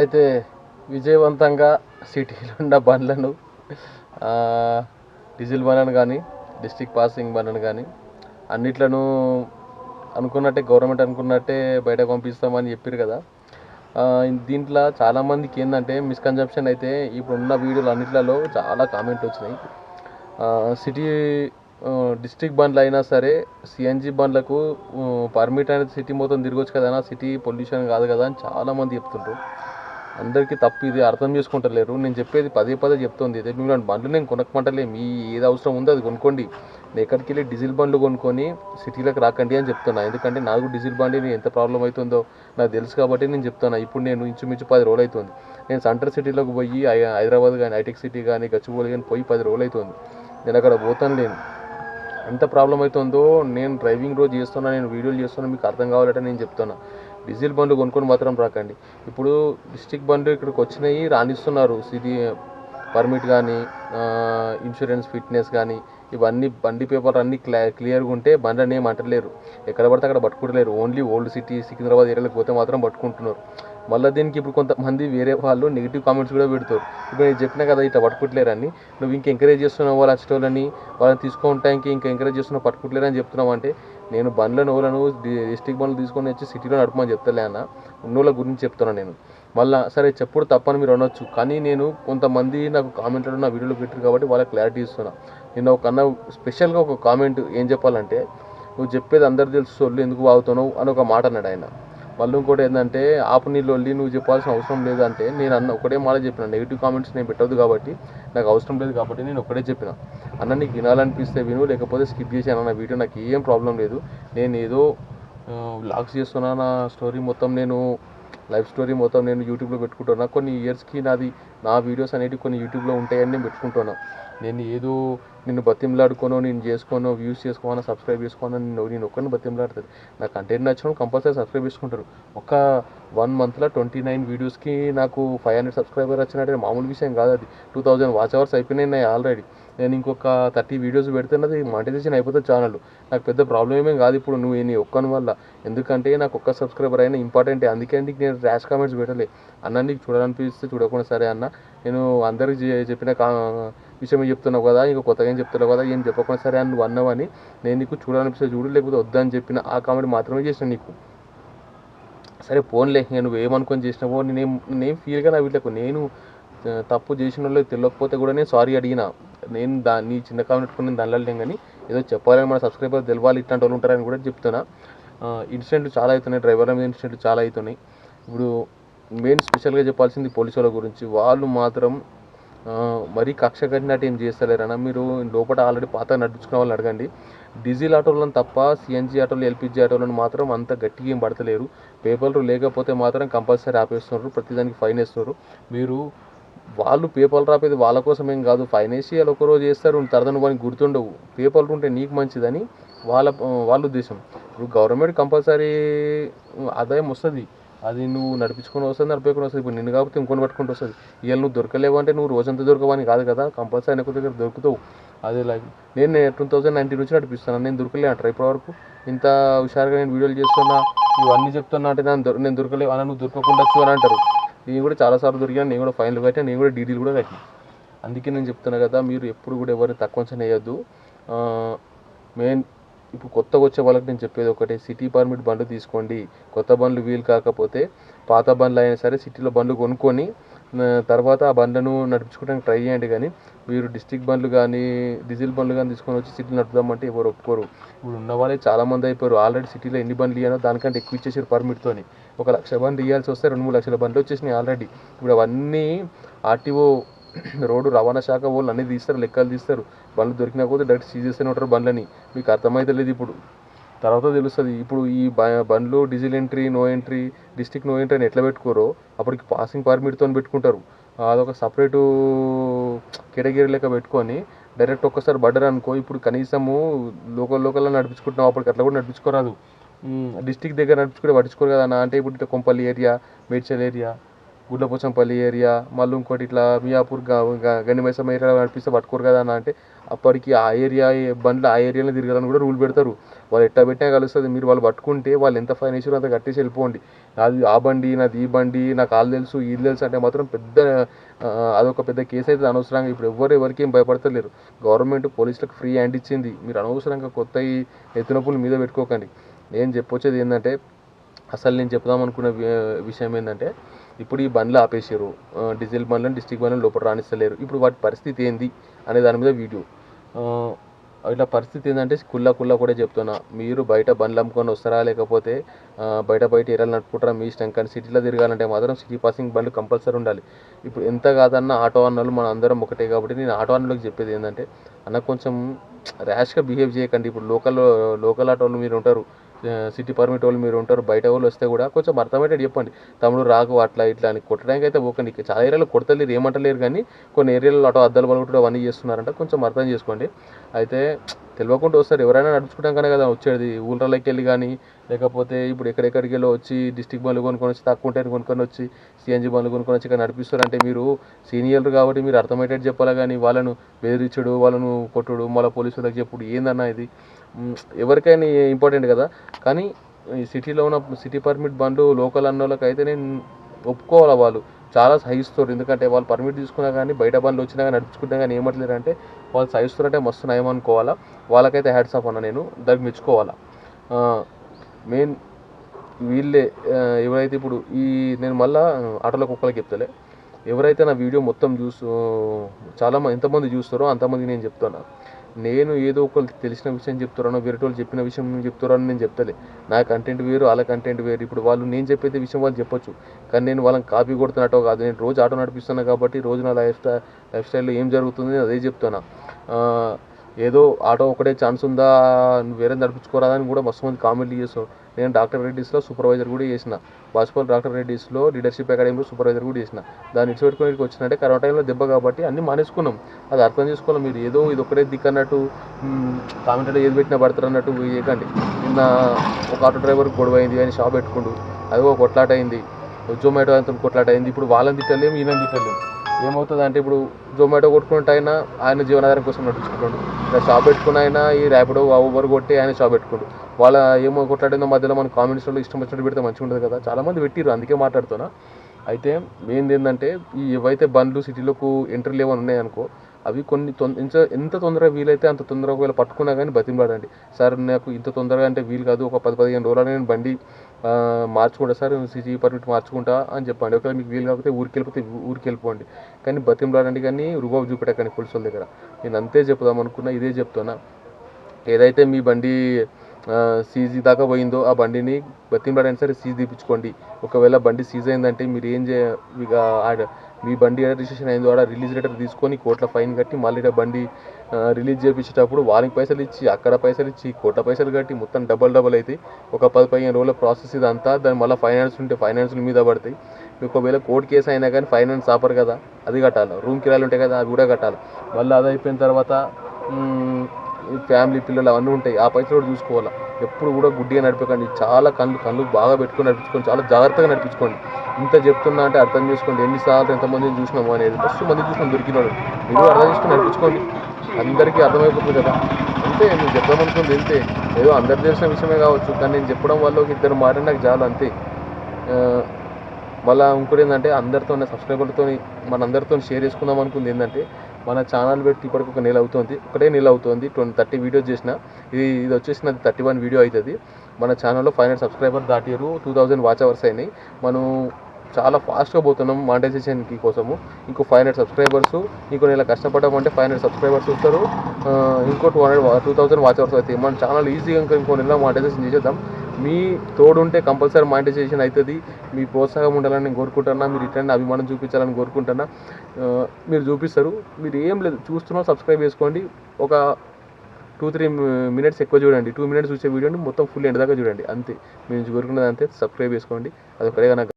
అయితే విజయవంతంగా సిటీలో ఉన్న బండ్లను డీజిల్ బండ్లను కానీ డిస్టిక్ పాసింగ్ బండ్లను కానీ అన్నిట్లను అనుకున్నట్టే గవర్నమెంట్ అనుకున్నట్టే బయటకు పంపిస్తామని చెప్పారు కదా. దీంట్లో చాలామందికి ఏంటంటే మిస్కన్సెప్షన్ అయితే ఇప్పుడున్న వీడియోలు అన్నిట్లలో చాలా కామెంట్లు వచ్చినాయి. సిటీ డిస్టిక్ డిస్ట్రిక్ట్ బండ్లు అయినా సరే సిఎన్జి బండ్లకు పర్మిట్ అనేది సిటీ మొత్తం తిరగొచ్చు కదా సిటీ పొల్యూషన్ కాదు కదా అని చాలామంది చెప్తుంటారు అందరికీ తప్పు ఇది అర్థం చేసుకుంటలేరు. నేను చెప్పేది పదే పదే చెప్తుంది. ఇదే మీరు బండ్లు నేను కొనకమంటలే. మీ ఏది అవసరం ఉందో అది కొనుక్కోండి. నేను ఎక్కడికి వెళ్ళి డీజిల్ బండ్లు కొనుక్కొని సిటీలోకి రాకండి అని చెప్తున్నా. ఎందుకంటే నాకు డీజిల్ బండి ఎంత ప్రాబ్లం అవుతుందో నాకు తెలుసు కాబట్టి నేను చెప్తున్నా. ఇప్పుడు నేను ఇంచుమించు పది రోజులు అవుతుంది. నేను సెంటర్ సిటీలోకి పోయి హైదరాబాద్ కానీ హైటెక్ సిటీ కానీ గచ్చిబౌలి కానీ పోయి పది రోజులు అవుతుంది. నేను అక్కడ పోతాను లేను. ఎంత ప్రాబ్లం అవుతుందో నేను డ్రైవింగ్ రోజు చేస్తున్నా నేను వీడియోలు చేస్తున్నా మీకు అర్థం కావాలంటే నేను చెప్తున్నా. డీజిల్ బండ్లు కొనుక్కొని మాత్రం రాకండి. ఇప్పుడు డిస్టిక్ బండ్లు ఇక్కడికి వచ్చినాయి రాణిస్తున్నారు. సిటీ పర్మిట్ కానీ ఇన్సూరెన్స్ ఫిట్నెస్ కానీ ఇవన్నీ బండి పేపర్లు అన్నీ క్లా క్లియర్గా ఉంటే బండి ఏం అంటలేరు ఎక్కడ పడితే అక్కడ పట్టుకుంటలేరు. ఓన్లీ ఓల్డ్ సిటీ సికింద్రాబాద్ ఏరియాలకు పోతే మాత్రం పట్టుకుంటున్నారు. మళ్ళీ దీనికి ఇప్పుడు కొంతమంది వేరే వాళ్ళు నెగిటివ్ కామెంట్స్ కూడా పెడతారు. ఇప్పుడు నేను చెప్పినా కదా ఇట్లా పట్టుకుంటలేరని నువ్వు ఇంకా ఎంకరేజ్ చేస్తున్నావు వాళ్ళు వచ్చేటోళ్ళని వాళ్ళని తీసుకుంటానికి ఇంకా ఎంకరేజ్ చేస్తున్నావు పట్టుకుంటలేరని అని చెప్తున్నావు అంటే నేను బండ్ల నువ్వులను డిస్టిక్ బండ్లు తీసుకొని వచ్చి సిటీలో నడపమని చెప్తలే అన్న. ఉన్నోళ్ళ గురించి చెప్తున్నాను నేను. మళ్ళీ సరే చెప్పుడు తప్పని మీరు అనొచ్చు కానీ నేను కొంతమంది నాకు కామెంట్లో నా వీడియోలో పెట్టారు కాబట్టి వాళ్ళకి క్లారిటీ ఇస్తున్నా. నేను ఒక అన్న స్పెషల్గా ఒక కామెంట్ ఏం చెప్పాలంటే నువ్వు చెప్పేది అందరు తెలుసు సొల్లు ఎందుకు వాగుతున్నావు అని ఒక మాట అన్నాడు ఆయన. మళ్ళీ ఇంకోటి ఏంటంటే ఆపు నీళ్ళు వెళ్ళి నువ్వు చెప్పాల్సిన అవసరం లేదంటే నేను అన్న ఒకటే మాట చెప్పిన. నెగిటివ్ కామెంట్స్ నేను పెట్టదు కాబట్టి నాకు అవసరం లేదు కాబట్టి నేను ఒకటే చెప్పిన. అన్న నీకు వినాలనిపిస్తే విను లేకపోతే స్కిప్ చేసి అన్న వీడియో నాకు ఏం ప్రాబ్లం లేదు. నేను ఏదో వ్లాగ్స్ చేస్తున్నా నా స్టోరీ మొత్తం నేను లైఫ్ స్టోరీ మొత్తం నేను యూట్యూబ్లో పెట్టుకుంటున్నా. కొన్ని ఇయర్స్కి నాది నా వీడియోస్ అనేవి కొన్ని యూట్యూబ్లో ఉంటాయని నేను పెట్టుకుంటున్నా. నేను ఏదో నిన్ను బతిమలాడుకోనో నేను చేసుకోనో వ్యూస్ చేసుకోనో సబ్స్క్రైబ్ చేసుకోనో నేను నేను ఒక్కరిని బతిమలాడుతుంది. నా కంటెంట్ నచ్చడం కంపల్సరీ సబ్స్క్రైబ్ చేసుకుంటారు. ఒక వన్ మంత్లో ట్వంటీ నైన్ వీడియోస్కి నాకు ఫైవ్ హండ్రెడ్ సబ్స్క్రైబర్ వచ్చినట్టు మామూలు విషయం కాదు అది. టూ థౌజండ్ వాచ్ అవర్స్ అయిపోయినాయి ఆల్రెడీ నేను ఇంకొక థర్టీ వీడియోస్ పెడితే నాది మానిటైజేషన్ అయిపోతుంది ఛానల్ నాకు పెద్ద ప్రాబ్లం ఏమేం కాదు ఇప్పుడు నువ్వు నీ ఒక్కని వల్ల. ఎందుకంటే నాకు ఒక్క సబ్స్క్రైబర్ అయినా ఇంపార్టెంటే అందుకే నీకు నేను ర్యాష్ కామెంట్స్ పెట్టలే. అన్న నీకు చూడాలనిపిస్తే చూడకుండా సరే అన్న. నేను అందరికి చెప్పిన కా విషయం చెప్తున్నావు కదా ఇంకా కొత్తగా ఏం చెప్తున్నావు కదా ఏం చెప్పకుండా సరే అని నువ్వు నేను నీకు చూడాలనిపిస్తే చూడు లేకపోతే వద్దని చెప్పిన ఆ కామెంట్ మాత్రమే చేసిన నీకు. సరే పోన్లే నేను నువ్వు ఏమనుకొని చేసినావో నేనేం నేనేం ఫీల్గా నా వీళ్ళకు నేను తప్పు చేసిన వాళ్ళు తెలియకపోతే కూడా నేను సారీ అడిగిన. నేను దా నీ చిన్న కామెంట్ పెట్టుకుని నేను దానిలో కానీ ఏదో చెప్పాలని మన సబ్స్క్రైబర్ తెలవాలి ఇట్లాంటి వాళ్ళు ఉంటారని కూడా చెప్తున్నా. ఇన్సిడెంట్లు చాలా అవుతున్నాయి డ్రైవర్ల మీద ఇన్సిడెంట్లు చాలా అవుతున్నాయి. ఇప్పుడు మెయిన్ స్పెషల్గా చెప్పాల్సింది పోలీసు వాళ్ళ గురించి. వాళ్ళు మాత్రం మరీ కక్ష కట్టినట్టు ఏం చేస్తలేరన్నా మీరు లోపల ఆల్రెడీ పాత నడుచుకున్న వాళ్ళని అడగండి. డీజిల్ ఆటోలను తప్ప సిఎన్జి ఆటోలు ఎల్పిజి ఆటోలను మాత్రం అంత గట్టిగా ఏం పడతలేరు. పేపర్లు లేకపోతే మాత్రం కంపల్సరీ ఆపేస్తున్నారు. ప్రతిదానికి ఫైన్ వేస్తున్నారు. మీరు వాళ్ళు పేపర్లు రాపేది వాళ్ళ కోసం ఏం కాదు. ఫైన్ వేసి వాళ్ళు చేస్తారు. తర్వాత గుర్తుండవు. పేపర్లు ఉంటే నీకు మంచిదని వాళ్ళ వాళ్ళ ఉద్దేశం. ఇప్పుడు గవర్నమెంట్ కంపల్సరీ ఆదాయం వస్తుంది. అది నువ్వు నడిపించుకొని వస్తుంది నడిపించుకొని వస్తుంది. ఇప్పుడు నిన్ను కాకపోతే ఇంకొని పట్టుకుంటూ వస్తుంది. ఇవాళ నువ్వు దొరకలేవు అంటే నువ్వు రోజంతా దొరకవని కాదు కదా. కంపల్సరీ అనేక దగ్గర దొరుకుతావు. అదే లైక్ నేను టూ థౌజండ్ నైన్టీన్ నుంచి నడిపిస్తాను నేను దొరకలే అంటారు ఇప్పటివరకు? ఇంత హుషారుగా నేను వీడియోలు చేస్తున్నా ఇవన్నీ చెప్తున్నా అంటే నేను దొర నేను దొరకలేవు అలా నువ్వు దొరకకుండొచ్చు అని అంటారు. నేను కూడా చాలాసార్లు దొరికాను. నేను కూడా ఫైన్లు కట్టాను. నేను కూడా డీడీలు కూడా కట్టాను. అందుకే నేను చెప్తున్నా కదా మీరు ఎప్పుడు కూడా ఎవరిని తక్కువ అంచనా వేయద్దు. మెయిన్ ఇప్పుడు కొత్తగా వచ్చే వాళ్ళకి నేను చెప్పేది ఒకటే సిటీ పర్మిట్ బండ్లు తీసుకోండి. కొత్త బండ్లు వీలు కాకపోతే పాత బండ్లు అయినా సరే సిటీలో బండ్లు కొనుక్కొని తర్వాత ఆ బండ్లను నడిపించుకోవడానికి ట్రై చేయండి కానీ మీరు డిస్టిక్ బండ్లు కానీ డీజిల్ బండ్లు కానీ తీసుకొని వచ్చి సిటీలో నడుపుదామంటే ఎవరు ఒప్పుకోరు. ఇప్పుడు ఉన్న వాళ్ళే చాలామంది అయిపోయారు. ఆల్రెడీ సిటీలో ఎన్ని బండ్లు ఇవ్వనో దానికంటే ఎక్కువ ఇచ్చేసారు పర్మిట్తోని. ఒక లక్ష బండ్లు ఇవ్వాల్సి వస్తే రెండు మూడు లక్షల బండ్లు వచ్చేసినాయి ఆల్రెడీ. ఇప్పుడు అవన్నీ ఆర్టీఓ రోడ్డు రవాణా శాఖ వాళ్ళు అన్నీ తీస్తారు లెక్కలు తీస్తారు. బండ్లు దొరికినా పోతే డైరెక్ట్ సీజ్ చేస్తూనే ఉంటారు బండ్లని. మీకు అర్థమైతలేదు ఇప్పుడు. తర్వాత తెలుస్తుంది ఇప్పుడు ఈ బ- బండ్లు diesel entry no entry district no entry అని ఎట్లా పెట్టుకోరో అప్పటికి పాసింగ్ పర్మిట్తో పెట్టుకుంటారు. అదొక సపరేటు కేటగిరీ లెక్క పెట్టుకొని డైరెక్ట్ ఒక్కసారి బడ్డర్ అనుకో ఇప్పుడు కనీసము లోకల్ లోకల్లో నడిపించుకుంటున్నాం అప్పటికి అట్లా కూడా నడిపించుకోరాదు. డిస్టిక్ దగ్గర నడిపించుకుంటే పట్టించుకోరు కదా అంటే ఇప్పుడు Kompally area Medchal area Gudlapochampally area మళ్ళీ ఇంకోటి ఇట్లా మియాపూర్ గండిమైసమ్మ ఏరియా నడిపిస్తే పట్టుకోరు కదా అన్న అంటే అప్పటికి ఆ ఏరియా బండ్లు ఆ ఏరియాలో తిరగాలని కూడా రూల్ పెడతారు. వాళ్ళు ఎట్టా పెట్టినా కలుస్తుంది. మీరు వాళ్ళు పట్టుకుంటే వాళ్ళు ఎంత ఫైన్ వేసారో అంత కట్టేసి వెళ్ళిపోండి. అది ఆ బండి నాది ఈ బండి నాకు వాళ్ళు తెలుసు ఇది తెలుసు అంటే మాత్రం పెద్ద అదొక పెద్ద కేసు అయితే అనవసరంగా. ఇప్పుడు ఎవరు ఎవరికి ఏం భయపడతలేరు. గవర్నమెంట్ పోలీసులకు ఫ్రీ హ్యాండ్ ఇచ్చింది. మీరు అనవసరంగా కొత్త ఎత్తునప్పులు మీద పెట్టుకోకండి. నేను చెప్పొచ్చేది ఏంటంటే అసలు నేను చెప్దాం అనుకున్న విషయం ఏంటంటే ఇప్పుడు ఈ బండ్లు ఆపేసారు డీజిల్ బండ్లను డిస్టిక్ బండ్లను లోపల రాణిస్తలేరు. ఇప్పుడు వాటి పరిస్థితి ఏంది అనే దాని మీద వీడియో. ఇట్లా పరిస్థితి ఏంటంటే కుల్లా కుల్లా కూడా చెప్తున్నా. మీరు బయట బండ్లు అమ్ముకొని వస్తారా లేకపోతే బయట బయట ఏరాలు నడుపుకుంటారా? మీ ఇష్టం. కానీ సిటీలో తిరగాలంటే మాత్రం సిటీ పాసింగ్ బండ్లు కంపల్సరీ ఉండాలి. ఇప్పుడు ఎంత కాదన్న ఆటో అన్నలు మన అందరం ఒకటే కాబట్టి నేను ఆటో అన్నలకు చెప్పేది ఏంటంటే అన్న కొంచెం ర్యాష్గా బిహేవ్ చేయకండి. ఇప్పుడు లోకల్ లోకల్ ఆటోలు మీరు ఉంటారు. సిటీ పర్మిట్ వాళ్ళు మీరు ఉంటారు బయట వాళ్ళు వస్తే కూడా కొంచెం అర్థమయ్యేటట్టు చెప్పండి. తమ్ముడు రాకు అట్లా ఇట్లా అని కొట్టడానికి అయితే ఓకే ఇక చాలా ఏరియాలో కొడతలేరు ఏమంటలేరు కానీ కొన్ని ఏరియాలో అటు అద్దాలు పలుకుడు అవన్నీ చేస్తున్నారంట కొంచెం అర్థం చేసుకోండి. అయితే తెలియకుండా వస్తారు ఎవరైనా నడుచుకోవడానికనే కదా వచ్చేది. ఊళ్ళలోకి వెళ్ళి కానీ లేకపోతే ఇప్పుడు ఎక్కడెక్కడికి వెళ్ళి వచ్చి డిస్టిక్ బండ్లు కొనుక్కొని వచ్చి తక్కువ ఉంటాయని కొనుక్కొని వచ్చి సిఎన్జి బండ్లు కొనుక్కొని వచ్చి ఇక్కడ నడిపిస్తారంటే మీరు సీనియర్లు కాబట్టి మీరు అర్థమయ్యేటట్టు చెప్పాలి కానీ వాళ్ళను బెదిరించడు వాళ్ళను కొట్టుడు మళ్ళీ పోలీసు వాళ్ళకి చెప్పుడు ఏందన్నా ఇది? ఎవరికైనా ఇంపార్టెంట్ కదా. కానీ ఈ సిటీలో ఉన్న సిటీ పర్మిట్ బండ్లు లోకల్ అన్న వాళ్ళకి అయితే నేను ఒప్పుకోవాలి వాళ్ళు? చాలా సహిస్తారు ఎందుకంటే వాళ్ళు పర్మిట్ తీసుకున్నా కానీ బయట బండ్లు వచ్చినా కానీ నడుచుకుంటే కానీ ఏమట్లేరు అంటే వాళ్ళు సహిస్తారంటే మస్తు నయం అనుకోవాలా. వాళ్ళకైతే హ్యాడ్స్ ఆఫ్ అన్న నేను దానికి మెచ్చుకోవాలా. మెయిన్ వీళ్ళే ఎవరైతే ఇప్పుడు ఈ నేను మళ్ళీ ఆటోలో కుక్కలకి చెప్తలే. ఎవరైతే నా వీడియో మొత్తం చూస్తూ చాలా ఎంతమంది చూస్తారో అంతమందికి నేను చెప్తాను నేను ఏదో ఒకరికి తెలిసిన విషయం చెప్తున్నాను వేరే వాళ్ళు చెప్పిన విషయం చెప్తున్నానో నేను చెప్తలే. నా కంటెంట్ వేరు వాళ్ళ కంటెంట్ వేరు. ఇప్పుడు వాళ్ళు నేను చెప్పేది విషయం వాళ్ళు చెప్పొచ్చు. కానీ నేను వాళ్ళని కాపీ కొడుతున్నట్టు కాదు. నేను రోజు ఆటో నడిపిస్తున్నాను కాబట్టి రోజు నా లైఫ్ స్టైల్ లైఫ్ స్టైల్లో ఏం జరుగుతుంది అదే చెప్తున్నా. ఏదో ఆటో ఒకటే ఛాన్స్ ఉందా? నువ్వు వేరే నడిపించుకోరాదని అని కూడా మస్తు మంది కామెంట్లు చేస్తావు నేను డాక్టర్ రెడ్డిస్లో సూపర్వైజర్ కూడా చేసిన. బాస్పల్ డాక్టర్ రెడ్డిస్లో లీడర్షిప్ అకాడమీలో సూపర్వైజర్ కూడా చేసిన. దాన్ని ఇచ్చిపెట్టుకుని ఇక్కడికి వచ్చినట్టే కరోనా టైంలో దెబ్బ కాబట్టి అన్ని మానేసుకున్నాం. అది అర్థం చేసుకోవాలి. మీరు ఏదో ఇది ఒకటే దిక్కు అన్నట్టు కామెంట్లో ఏది పెట్టినా పడతారు అన్నట్టు చేయకండి. నిన్న ఒక ఆటో డ్రైవర్ గొడవ అయింది ఆయన షాప్ పెట్టుకుండు అది ఒక కొట్లాట అయింది జొమాటో అంతా కొట్లాట అయింది ఇప్పుడు వాళ్ళని తిట్టలేము ఈయన తిట్టలేము ఏమవుతుంది అంటే ఇప్పుడు జొమాటో కొట్టుకుంటే ఆయన ఆయన జీవనాధారం కోసం నడుచుకుంటాడు ఇలా షాప్ పెట్టుకుని ఆయన ఈ ర్యాపిడో ఊబర్ కొట్టి ఆయన షాప్ పెట్టుకోడు. వాళ్ళ ఏమో కొట్లాడిందో మధ్యలో మన కామెంట్స్లో ఇష్టం వచ్చినట్టు పెడితే మంచిగా ఉంటుంది కదా. చాలా మంది అందుకే మాట్లాడుతున్నా. అయితే మెయిన్ ఏంటంటే ఈ ఏవైతే బండ్లు సిటీలోకి ఎంట్రీ లేవని ఉన్నాయనుకో అవి కొన్ని తొం- ఎంత ఎంత తొందరగా వీలైతే అంత తొందరగా ఒకవేళ పట్టుకున్నా కానీ బతిమలాడండి. సార్ నాకు ఇంత తొందరగా అంటే వీలు కాదు ఒక పది పదిహేను రోజులు నేను బండి మార్చుకుంటా సార్ సిటీ పర్మిట్ మార్చుకుంటా అని చెప్పండి. ఒకవేళ మీకు వీలు కాకపోతే ఊరికి వెళ్ళిపోతే ఊరికి వెళ్ళిపోండి కానీ బతిమలాడండి కానీ రుబాబు చూపెట్టకండి పోలీసుల దగ్గర. నేను అంతే చెప్దాం అనుకున్నా ఇదే చెప్తున్నా. ఏదైతే మీ బండి సీజీ దాకా పోయిందో ఆ బండిని బతిమలాడైనా సరే సీజ్ తీపించుకోండి ఒకవేళ బండి సీజ్ అయిందంటే మీరు ఏం చే ఇక ఆడ- మీ బండి రిజిస్ట్రేషన్ అయిన ద్వారా రిలీజ్ లెటర్ తీసుకొని కోట్ల ఫైన్ కట్టి మళ్ళీ బండి రిలీజ్ చేయించేటప్పుడు వాళ్ళకి పైసలు ఇచ్చి అక్కడ పైసలు ఇచ్చి కోట్ల పైసలు కట్టి మొత్తం డబల్ డబల్ అవుతాయి ఒక పది పదిహేను రోజుల ప్రాసెస్ ఇదంతా దాని మళ్ళీ ఫైనాన్స్ ఉంటే ఫైనాన్స్ల మీద పడతాయి. మీకు ఒకవేళ కోర్టు కేసు అయినా కానీ ఫైనాన్స్ ఆపరు కదా అది కట్టాలి. రూమ్ కిరాయిలు ఉంటాయి కదా అవి కూడా కట్టాలి. మళ్ళీ అది అయిపోయిన తర్వాత ఫ్యామిలీ పిల్లలు అవన్నీ ఉంటాయి. ఆ పైసలు కూడా చూసుకోవాలి? ఎప్పుడు కూడా గుడ్డిగా నడిపకండి. చాలా కళ్ళు కళ్ళు బాగా పెట్టుకొని నడిపించుకోండి. చాలా జాగ్రత్తగా నడిపించుకోండి. ఇంత చెప్తున్నా అంటే అర్థం చేసుకోండి. ఎన్నిసార్లు ఎంతమందిని చూసినాము అనేది. ఫస్ట్ మంది చూసినాం దొరికినాడు. మీరు అర్థం చేసుకొని నడిపించుకోండి. అందరికీ అర్థమైపోతుంది కదా? అంతే. నేను చెప్దాం అనుకుని వెళ్తే ఏదో అందరు తెలిసిన విషయమే కావచ్చు. కానీ నేను చెప్పడం వల్ల ఒక ఇద్దరు మారిన నాకు చాలు అంతే. మళ్ళీ ఇంకోటి ఏంటంటే అందరితో సబ్స్క్రైబర్లతో మనందరితో షేర్ చేసుకుందాం అనుకుంది ఏంటంటే మన ఛానల్ పెట్టి ఇప్పటికి ఒక నెల అవుతుంది. ఒకటే నెల అవుతుంది. ట్వంటీ థర్టీ వీడియోస్ చేసిన. ఇది ఇది వచ్చేసి నాది థర్టీ వన్ వీడియో అవుతుంది మన ఛానల్లో ఫైవ్ హండ్రెడ్ సబ్స్క్రైబర్ దాటిరు టూ థౌజండ్ వాచ్ అవర్స్ అయినాయి. మనం చాలా ఫాస్ట్గా పోతున్నాం మానిటైజేషన్కి కోసము. ఇంకో ఫైవ్ హండ్రెడ్ సబ్స్క్రైబర్స్ ఇంకో నెల కష్టపడమంటే ఫైవ్ హండ్రెడ్ సబ్స్క్రైబర్స్ వస్తారు. ఇంకో two hundred two thousand watch hours అవుతాయి మన ఛానల్ ఈజీగా ఇంకా ఇంకో నెల మానిటైజేషన్ చేసేద్దాం. మీ తోడుంటే కంపల్సరీ మానిటైజేషన్ అవుతుంది. మీ ప్రోత్సాహం ఉండాలని నేను కోరుకుంటున్నా మీరు ఇట్లా అభిమానం చూపించాలని కోరుకుంటున్నా. మీరు చూపిస్తారు. మీరు ఏం లేదు చూస్తున్నా సబ్స్క్రైబ్ చేసుకోండి. ఒక టూ త్రీ మినిట్స్ ఎక్కువ చూడండి. టూ మినిట్స్ చూసే వీడియోని మొత్తం ఫుల్ ఎండ్ దాకా చూడండి. అంతే. మీరు కోరుకున్నది అంతే సబ్స్క్రైబ్ చేసుకోండి. అది ఒకటే నాకు